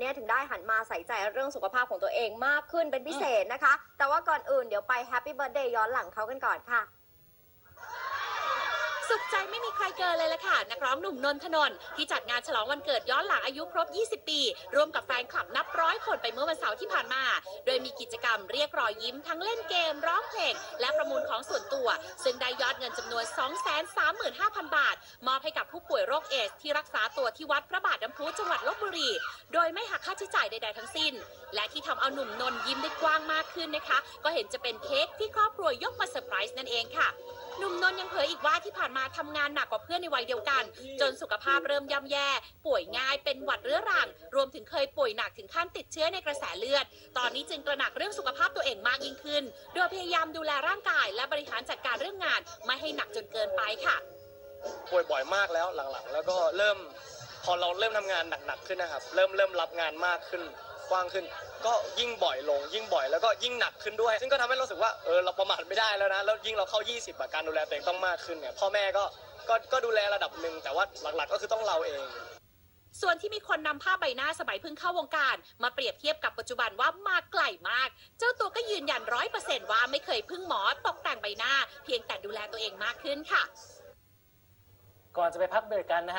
เนี่ยถึงได้หันมาใส่ใจเรื่องสุขภาพของตัวเองมากขึ้นเป็นพิเศษนะคะ แต่ว่าก่อนอื่นเดี๋ยวไปแฮปปี้เบิร์ดเดย์ย้อนหลังเขากันก่อนค่ะสุขใจไม่มีใครเกินเลยละค่ะ นักร้องหนุ่มนนทนนท์ที่จัดงานฉลองวันเกิดย้อนหลังอายุครบ 20 ปี ร่วมกับแฟนคลับนับร้อยคนไปเมื่อวันเสาร์ที่ผ่านมา โดยมีกิจกรรมเรียกรอยยิ้มทั้งเล่นเกม ร้องเพลง และประมูลของส่วนตัว ซึ่งได้ยอดเงินจำนวน 235,000บาท มอบให้กับผู้ป่วยโรคเอดสที่รักษาตัวที่วัดพระบาทน้ำพุจังหวัดลบบุรี โดยไม่หักค่าใช้จ่ายใดๆทั้งสิ้น และที่ทำเอาหนุ่มนนท์ยิ้มได้กว้างมากขึ้นนะคะ ก็เห็นจะเป็นเค้กที่ครอบครัวยกมาเซอร์ไพรส์นั่นเองค่ะหนุ่มนนท์ยังเผยอีกว่าที่ผ่านมาทำงานหนักกว่าเพื่อนในวัยเดียวกัน จนสุขภาพเริ่มย่ำแย่ ป่วยง่ายเป็นหวัดเรื้อรัง รวมถึงเคยป่วยหนักถึงขั้นติดเชื้อในกระแสเลือด ตอนนี้จึงตระหนักเรื่องสุขภาพตัวเองมากยิ่งขึ้น โดยพยายามดูแลร่างกายและบริหารจัดการเรื่องงาน ไม่ให้หนักจนเกินไปค่ะ ป่วยบ่อยมากแล้วหลังๆ แล้วก็เริ่มพอเราเริ่มทำงานหนักๆขึ้นนะครับ เริ่มเริ่มรับงานมากขึ้นกว้างขึ้น ก็ยิ่งบ่อยลง ยิ่งบ่อยแล้วก็ยิ่งหนักขึ้นด้วย ซึ่งก็ทำให้เรารู้สึกว่าเออเราประมาทไม่ได้แล้วนะแล้วยิ่งเราเข้า 20อะการดูแลตัวเองต้องมากขึ้นเนี่ยพ่อแม่ก็ก็ก็ดูแลระดับหนึ่งแต่ว่าหลักๆ ก็คือต้องเราเองส่วนที่มีคนนำภาพใบหน้าสมัยเพิ่งเข้าวงการ มาเปรียบเทียบกับปัจจุบันว่ามาไกลมาก เจ้าตัวก็ยืนยันร้อยเปอร์เซนต์ว่าไม่เคยพึ่งหมอตกแต่งใบหน้า เพียงแต่ดูแลตัวเองมากขึ้นค่ะ ก่อนจะไปพักเบรกกันนะฮะ